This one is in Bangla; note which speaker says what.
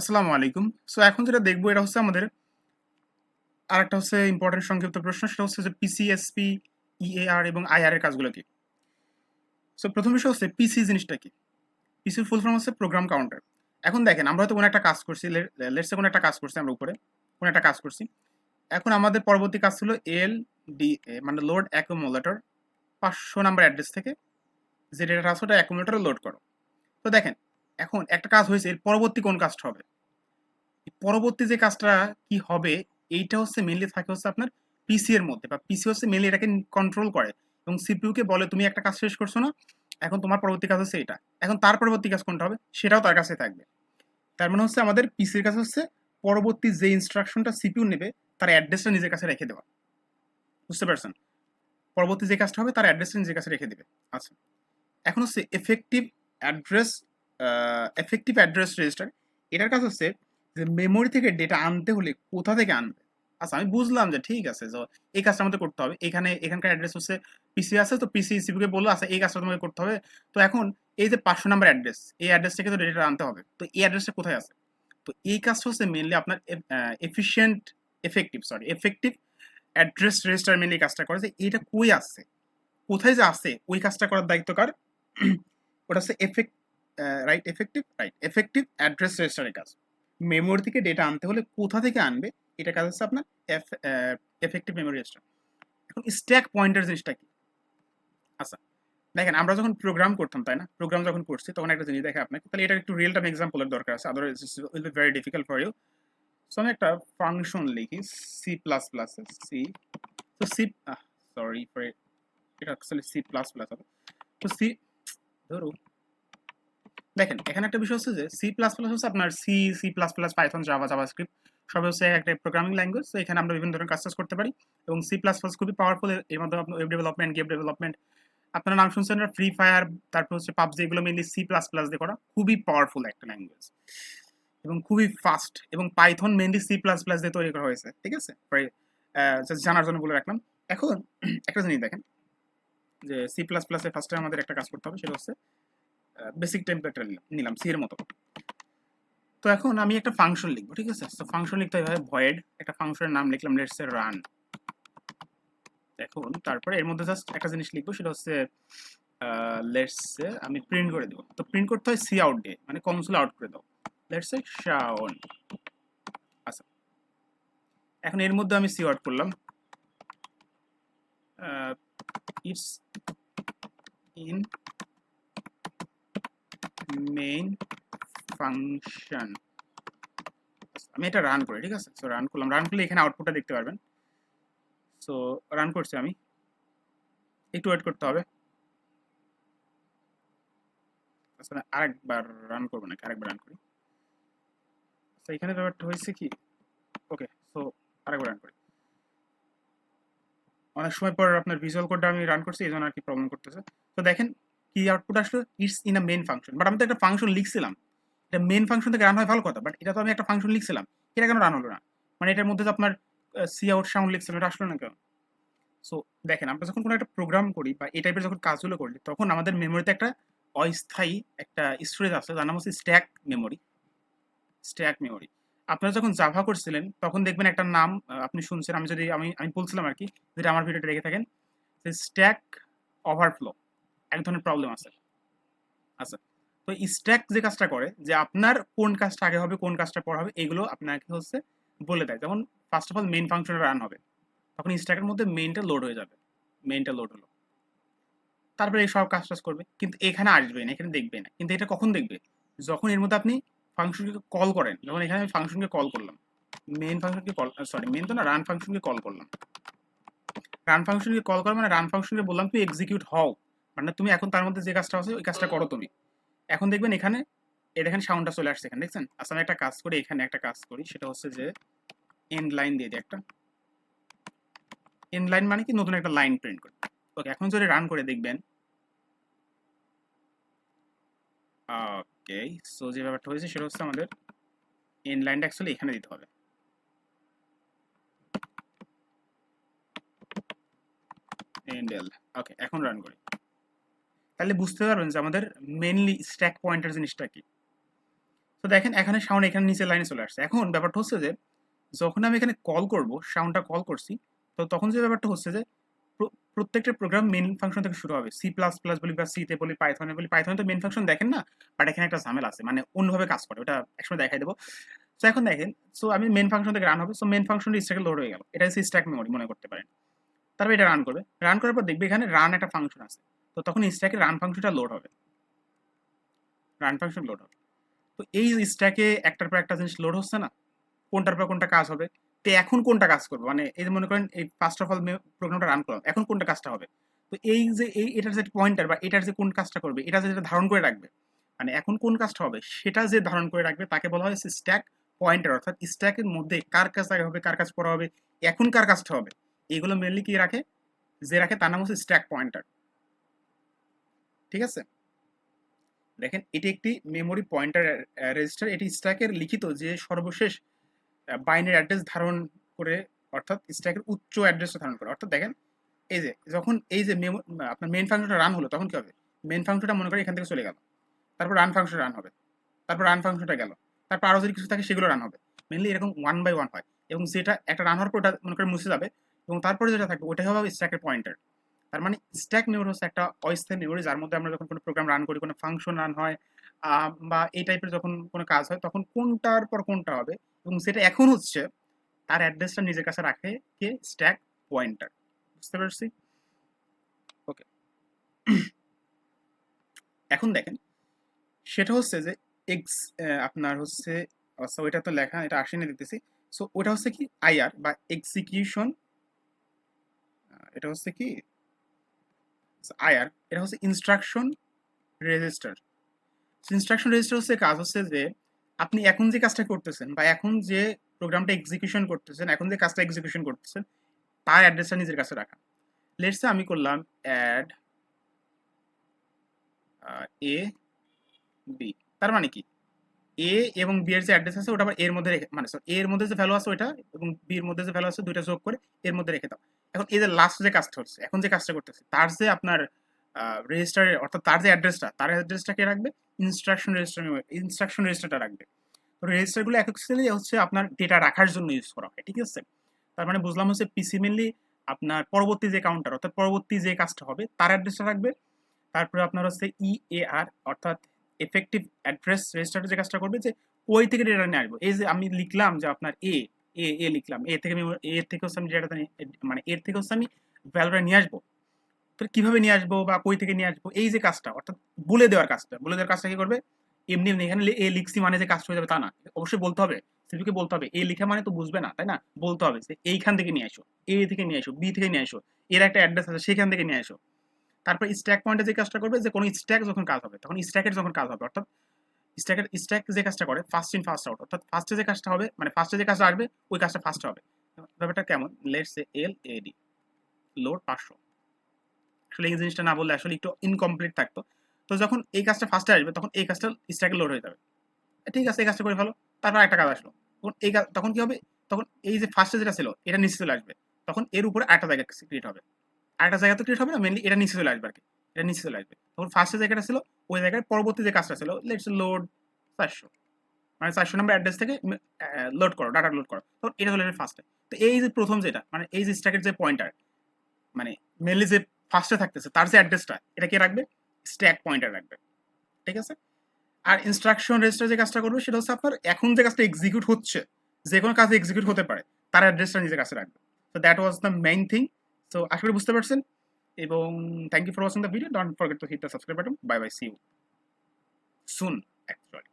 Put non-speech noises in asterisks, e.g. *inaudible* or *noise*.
Speaker 1: আসসালামু আলাইকুম সো এখন যেটা দেখবো এটা হচ্ছে আমাদের আর একটা হচ্ছে ইম্পর্টেন্ট সংক্ষিপ্ত প্রশ্ন সেটা হচ্ছে যে পিসিএসপি ইএআর e এবং আইআর এর কাজগুলো কি সো প্রথম বিষয় হচ্ছে পিসি জিনিসটা কি পিসির ফুল ফর্ম হচ্ছে প্রোগ্রাম কাউন্টার এখন দেখেন আমরা হয়তো কোনো একটা কাজ করছি লেটসে কোনো একটা কাজ করছি আমরা উপরে কোনো একটা কাজ করছি এখন আমাদের পরবর্তী কাজ ছিল এল ডি এ মানে লোড অ্যাকুমুলেটর পাঁচশো নাম্বার অ্যাড্রেস থেকে যে ডেটা আছে ওটা অ্যাকুমুলেটরে লোড করো তো দেখেন এখন একটা কাজ হয়েছে এর পরবর্তী কোন কাজটা হবে পরবর্তী যে কাজটা কি হবে এইটা হচ্ছে মেনলি থাকে হচ্ছে আপনার পিসি এর মধ্যে বা পিসি হচ্ছে মেনলি এটাকে কন্ট্রোল করে এবং কে বলে তুমি একটা কাজ শেষ করছো না এখন তোমার পরবর্তী কাজ হচ্ছে এটা এখন তার পরবর্তী কাজ কোনটা হবে সেটাও তার কাছে থাকবে তার মানে হচ্ছে আমাদের পিসির কাছে হচ্ছে পরবর্তী যে ইনস্ট্রাকশনটা সিপিউ নেবে তার অ্যাড্রেসটা নিজের কাছে রেখে দেওয়া বুঝতে পারছেন পরবর্তী যে কাজটা হবে তার অ্যাড্রেসটা নিজের কাছে রেখে দেবে আচ্ছা এখন হচ্ছে effective address effective address register এটার কাজ হচ্ছে যে মেমোরি থেকে ডেটা আনতে হলে কোথা থেকে আনবে আচ্ছা আমি বুঝলাম যে ঠিক আছে তো এই কাজটা আমাদের করতে হবে এখানে এখানকার অ্যাড্রেস হচ্ছে পিসি আছে তো পিসি সিপিকে বললো আচ্ছা এই কাজটা তোমাকে করতে হবে তো এখন এই যে পাঁচশো নাম্বার অ্যাড্রেস এই অ্যাড্রেস থেকে তো ডেটা আনতে হবে তো এই অ্যাড্রেসটা কোথায় আছে তো এই কাজটা হচ্ছে মেনলি আপনার efficient effective sorry effective address register mainly কাজটা করে যে এটা কই আসছে কোথায় যে আসছে ওই কাজটা করার দায়িত্ব কার *clears throat* ওটা হচ্ছে effect right effective right effective address রেজিস্টারের কাজ মেমোরি থেকে ডেটা আনতে হলে কোথা থেকে আনবে এটা কাজ হচ্ছে আপনার এফ এফেক্টিভ মেমোরি রেজিস্টার এখন স্ট্যাক পয়েন্টার জিনিসটা কি আচ্ছা দেখেন আমরা যখন প্রোগ্রাম করতাম তাই না প্রোগ্রাম যখন করছি তখন একটা জিনিস দেখে আপনাকে তাহলে এটা একটু রিয়েল টাইম এক্সাম্পলের দরকার আছে is will be very difficult for you so আমি একটা ফাংশন লিখি সি প্লাস প্লাস সি তো সি সরি ফর এটা অ্যাকচুয়ালি সি প্লাস প্লাস হবে তো সি ধরুন দেখেন এখানে একটা বিষয় হচ্ছে যে সি প্লাস প্লাস হচ্ছে আপনার C C plus plus Python Java JavaScript সবই হচ্ছে একটা প্রোগ্রামিং ল্যাঙ্গুয়েজ তো এখানে আমরা বিভিন্ন ধরনের কাজ টাজ করতে পারি এবং সি প্লাস প্লাস খুবই পাওয়ারফুল এর মাধ্যমে আপনার ওয়েব ডেভেলপমেন্ট গেম ডেভেলপমেন্ট আপনার নাম শুনছেন ফ্রি ফায়ার তারপর হচ্ছে পাবজি এগুলো মেনলি সি প্লাস প্লাস দিয়ে করা খুবই পাওয়ারফুল একটা ল্যাঙ্গুয়েজ এবং খুবই ফাস্ট এবং Python mainly C plus plus দিয়ে তৈরি করা হয়েছে ঠিক আছে জানার জন্য বলে রাখলাম এখন *clears throat* একটা জিনিস দেখেন যে সি প্লাস প্লাসে ফার্স্টে আমাদের একটা কাজ করতে হবে সেটা হচ্ছে বেসিক টেম্পারেচার নিলাম সি এর মতো তো এখন আমি একটা ফাংশন লিখবো ঠিক আছে তো ফাংশন লিখতে হবে ভয়েড একটা ফাংশনের নাম লিখলাম লেটস রান এখন তারপরে এর মধ্যে জাস্ট একটা জিনিস লিখবো সেটা হচ্ছে লেটস আমি প্রিন্ট করে দেবো তো প্রিন্ট করতে হয় সি আউট দিয়ে মানে কনসোল আউট করে দাও লেটস এ শাওন আচ্ছা এখন এর মধ্যে আমি সি আউট করলাম ইটস ইন মেইন ফাংশন আমি এটা রান করি ঠিক আছে সো রান করলাম রান করলে এখানে আউটপুটটা দেখতে পারবেন সো রান করছি আমি একটু ওয়েট করতে হবে আসলে আচ্ছা, আরেকবার রান করবো নাকি আরেকবার রান করি তো এখানে ব্যাপারটা হয়েছে কি ওকে সো আরেকবার রান করি অনেক সময় পর আপনার ভিজুয়াল কোডটা আমি রান করছি এই জন্য আর কি প্রবলেম করতেছে তো দেখেন কি আউটপুট আসলো it's in a main function but আমি তো একটা ফাংশন লিখছিলাম এটা মেন ফাংশন থেকে রান হয় ভালো কথা বাট এটা তো আমি একটা ফাংশন লিখছিলাম এটা কেন রান হলো না মানে এটার মধ্যে তো আপনার সি আউট সাউন্ড লিখছিল এটা আসলো না কেন সো দেখেন আমরা যখন কোনো একটা প্রোগ্রাম করি বা এই টাইপের যখন কাজগুলো করি তখন আমাদের মেমোরিতে একটা অস্থায়ী একটা স্টোরেজ আছে যার নাম হচ্ছে স্ট্যাক মেমোরি স্ট্যাক মেমোরি আপনারা যখন জাভা করছিলেন তখন দেখবেন একটা নাম আপনি শুনছেন আমি যদি আমি আমি বলছিলাম আর কি যেটা আমার ভিডিওটা রেখে থাকেন স্ট্যাক ওভারফ্লো এক ধরনের প্রবলেম আছে আচ্ছা তো স্ট্যাক যে কাজটা করে যে আপনার কোন কাজটা আগে হবে কোন কাজটা পর হবে এগুলো আপনাকে হচ্ছে বলে দেয় যেমন ফার্স্ট অফ অল মেন ফাংশনে রান হবে তখন স্ট্যাকের মধ্যে মেনটা লোড হয়ে যাবে মেনটা লোড হলো তারপরে এই সব কাজ টাজ করবে কিন্তু এখানে আসবে না এখানে দেখবে না কিন্তু এটা কখন দেখবে যখন এর মধ্যে আপনি ফাংশনকে কল করেন যখন এখানে আমি ফাংশনকে কল করলাম মেন ফাংশনকে কল সরি মেন তো না রান ফাংশনকে কল করলাম রান ফাংশনকে কল করা মানে রান ফাংশনকে বললাম তুই এক্সিকিউট হও মানে তুমি এখন তার মধ্যে যে কাজটা আছে ওই কাজটা করো তুমি এখন দেখবেন এখানে এটা এখানে সাউন্ডটা চলে আসছে এখানে দেখছেন আচ্ছা আমি একটা কাজ করি এখানে একটা কাজ করি সেটা হচ্ছে যে এন্ড লাইন দিয়ে দিই একটা এন্ড লাইন মানে কি নতুন একটা লাইন প্রিন্ট করি ওকে এখন যদি রান করে দেখবেন ওকে সো যে ব্যাপারটা হয়েছে সেটা হচ্ছে আমাদের এন্ড লাইনটা অ্যাকচুয়ালি এখানে দিতে হবে এন্ড এল ওকে এখন রান করি তাহলে বুঝতে পারবেন যে আমাদের মেনলি স্ট্যাক পয়েন্টার জিনিসটা কি তো দেখেন এখানে সাউন্ড এখানে নিচে লাইনে চলে আসছে এখন ব্যাপারটা হচ্ছে যে যখন আমি এখানে কল করব সাউন্ডটা কল করছি তো তখন যে ব্যাপারটা হচ্ছে যে প্রত্যেকটা প্রোগ্রাম মেন ফাংশন থেকে শুরু হবে সি প্লাস প্লাস বলি বা সিতে বলি পাইথনে বলি পাইথনে তো মেন ফাংশন দেখেন না বাট এখানে একটা ঝামেলা আছে মানে অন্যভাবে কাজ করে ওটা একসময় দেখাই দেবো সো এখন দেখেন সো আমি মেন ফাংশন থেকে রান হবে সো মেন ফাংশনটা স্ট্যাকে লোড হয়ে গেল এটা হচ্ছে স্ট্যাক মেমোরি মনে করতে পারেন তারপর এটা রান করবে রান করার পর দেখবে এখানে রান একটা ফাংশন আছে তো তখন স্ট্যাকে রান ফাংশনটা লোড হবে রান ফাংশন লোড হবে তো এই স্ট্যাকে একটার পর একটা জিনিস লোড হচ্ছে না কোনটার পর কোনটা কাজ হবে তো এখন কোনটা কাজ করবে মানে এই মনে করেন এই ফার্স্ট অফ অল প্রোগ্রামটা রান করলাম এখন কোনটা কাজটা হবে তো এই যে এই এটার যে পয়েন্টার বা এটার যে কোন কাজটা করবে এটা যেটা ধারণ করে রাখবে মানে এখন কোন কাজটা হবে সেটা যে ধারণ করে রাখবে তাকে বলা হয় স্ট্যাক পয়েন্টার অর্থাৎ স্ট্যাকের মধ্যে কার কাজ আগে হবে কার কাজ পড়া হবে এখন কার কাজটা হবে এগুলো মেনলি কি রাখে যে রাখে তার নাম হচ্ছে স্ট্যাক পয়েন্টার ঠিক আছে দেখেন এটি একটি মেমোরি পয়েন্টার রেজিস্টার এটি স্ট্যাকের লিখিত যে সর্বশেষ বাইনের অ্যাড্রেস ধারণ করে অর্থাৎ স্ট্যাকের উচ্চ অ্যাড্রেস ধারণ করে অর্থাৎ দেখেন এই যে যখন এই যে মেমো আপনার মেন ফাংশনটা রান হলো তখন কী হবে মেন ফাংশনটা মনে করে এখান থেকে চলে গেল তারপর রান ফাংশন রান হবে তারপর রান ফাংশনটা গেল তারপর আরও যদি কিছু থাকে সেগুলো রান হবে মেনলি এরকম ওয়ান বাই ওয়ান হয় এবং যেটা একটা রান হওয়ার পর ওটা মনে করে মুছে যাবে এবং তারপরে যেটা থাকবে ওটাই হবে স্ট্যাকের পয়েন্টার তার মানে স্ট্যাক নিউর হচ্ছে একটা অস্থায়ী নিউরি যার মধ্যে আমরা যখন কোনো প্রোগ্রাম রান করি কোনো ফাংশন রান হয় বা এই টাইপের যখন কোনো কাজ হয় তখন কোনটার পর কোনটা হবে এবং সেটা এখন হচ্ছে তার অ্যাড্রেসটা নিজের কাছে রাখে কে স্ট্যাক পয়েন্টার বুঝতে পারছি ওকে *clears throat* এখন দেখেন সেটা হচ্ছে যে এক্স আপনার হচ্ছে আচ্ছা ওইটা তো লেখা এটা আসেনি দিতেছি সো ওটা হচ্ছে কি আইআর বা এক্সিকিউশন এটা হচ্ছে কি আয়ার এটা হচ্ছে ইনস্ট্রাকশন রেজিস্টার ইনস্ট্রাকশন রেজিস্টার হচ্ছে কাজ হচ্ছে যে আপনি এখন যে কাজটা করতেছেন বা এখন যে প্রোগ্রামটা এক্সিকিউশন করতেছেন এখন যে কাজটা এক্সিকিউশন করতেছেন তার অ্যাড্রেসটা নিজের কাছে রাখা লেটসে আমি করলাম অ্যাড এ বি তার মানে কি এ এবং বি এর যে অ্যাড্রেস আছে ওটা আবার এর মধ্যে রেখে মানে সরি এর মধ্যে যে ভ্যালু আছে ওটা এবং বি এর মধ্যে যে ভ্যালু আছে দুইটা যোগ করে এর মধ্যে রেখে দাও এখন এই যে লাস্ট যে কাজটা হচ্ছে এখন যে কাজটা করতেছে তার যে আপনার রেজিস্টারের অর্থাৎ তার যে অ্যাড্রেসটা তার অ্যাড্রেসটা কে রাখবে ইনস্ট্রাকশন রেজিস্টার ইনস্ট্রাকশন রেজিস্টারটা রাখবে তো রেজিস্টারগুলো অ্যাকচুয়ালি হচ্ছে আপনার ডেটা রাখার জন্য ইউজ করা হয় ঠিক আছে তার মানে বুঝলাম হচ্ছে পিসি মেনলি আপনার পরবর্তী যে কাউন্টার অর্থাৎ পরবর্তী যে কাজটা হবে তার অ্যাড্রেসটা রাখবে তারপরে আপনার হচ্ছে ইএআর e অর্থাৎ এফেক্টিভ অ্যাড্রেস রেজিস্টারে যে কাজটা করবে যে ওই থেকে ডেটা নিয়ে আসবো এই যে আমি লিখলাম যে আপনার এ এ এ লিখলাম এ থেকে আমি এর থেকে হচ্ছে আমি ডেটাটা মানে এর থেকে হচ্ছে আমি ভ্যালুটা নিয়ে আসবো তো কীভাবে নিয়ে আসবো বা কই থেকে নিয়ে আসবো এই যে কাজটা অর্থাৎ বলে দেওয়ার কাজটা বলে দেওয়ার কাজটা কি করবে এমনি এমনি এখানে এ লিখছি মানে যে কাজ হয়ে যাবে তা না অবশ্যই বলতে হবে সিভিকে বলতে হবে এ লিখে মানে তো বুঝবে না তাই না বলতে হবে যে এইখান থেকে নিয়ে আসো এ থেকে নিয়ে আসো বি থেকে নিয়ে আসো এর একটা অ্যাড্রেস আছে সেখান থেকে নিয়ে আসো তারপর স্ট্যাক পয়েন্টে যে কাজটা করবে যে কোনো স্ট্যাক যখন কাজ হবে তখন স্ট্যাকের যখন কাজ হবে অর্থাৎ স্ট্যাকের স্ট্যাক যে কাজটা করে ফার্স্ট ইন ফার্স্ট আউট অর্থাৎ ফার্স্টে যে কাজটা হবে মানে ফার্স্টে যে কাজটা আসবে ওই কাজটা ফার্স্ট হবে ব্যাপারটা কেমন let's A L A D load পাঁচশো আসলে এই জিনিসটা না বললে আসলে একটু ইনকমপ্লিট থাকতো তো যখন এই কাজটা ফার্স্টে আসবে তখন এই কাজটা স্ট্যাকে লোড হয়ে যাবে ঠিক আছে এই কাজটা করে ফেলো তারপর একটা কাজ আসলো তখন এই কাজ তখন কি হবে তখন এই যে ফার্স্টে যেটা ছিল এটা নিচে চলে আসবে তখন এর উপরে একটা জায়গা ক্রিয়েট হবে আরেকটা জায়গা তো ক্রিয়েট হবে না মেনলি এটা নিচে চলে আসবে আর কি এটা নিচে চলে আসবে তখন ফার্স্টে জায়গাটা ছিল ওই জায়গায় পরবর্তী যে কাজটা ছিল লেটস লোড চারশো মানে চারশো নম্বর অ্যাড্রেস থেকে লোড করো ডাটা লোড করো তখন এটা হলো ফার্স্টে তো এই যে প্রথম যেটা মানে এই যে স্ট্যাকের যে পয়েন্টার মানে মেনলি যে ফার্স্টে থাকতেছে তার যে অ্যাড্রেসটা এটা কে রাখবে স্ট্যাক পয়েন্টার রাখবে ঠিক আছে আর ইনস্ট্রাকশন রেজিস্টার যে কাজটা করবে সেটা হচ্ছে আপনার এখন যে কাজটা এক্সিকিউট হচ্ছে যে কোনো কাজ এক্সিকিউট হতে পারে তার অ্যাড্রেসটা নিজের কাছে রাখবে তো that was the main thing তো আশা করি বুঝতে পারছেন এবং thank you for watching the video. Don't forget to hit the subscribe button. Bye bye, see you soon actually.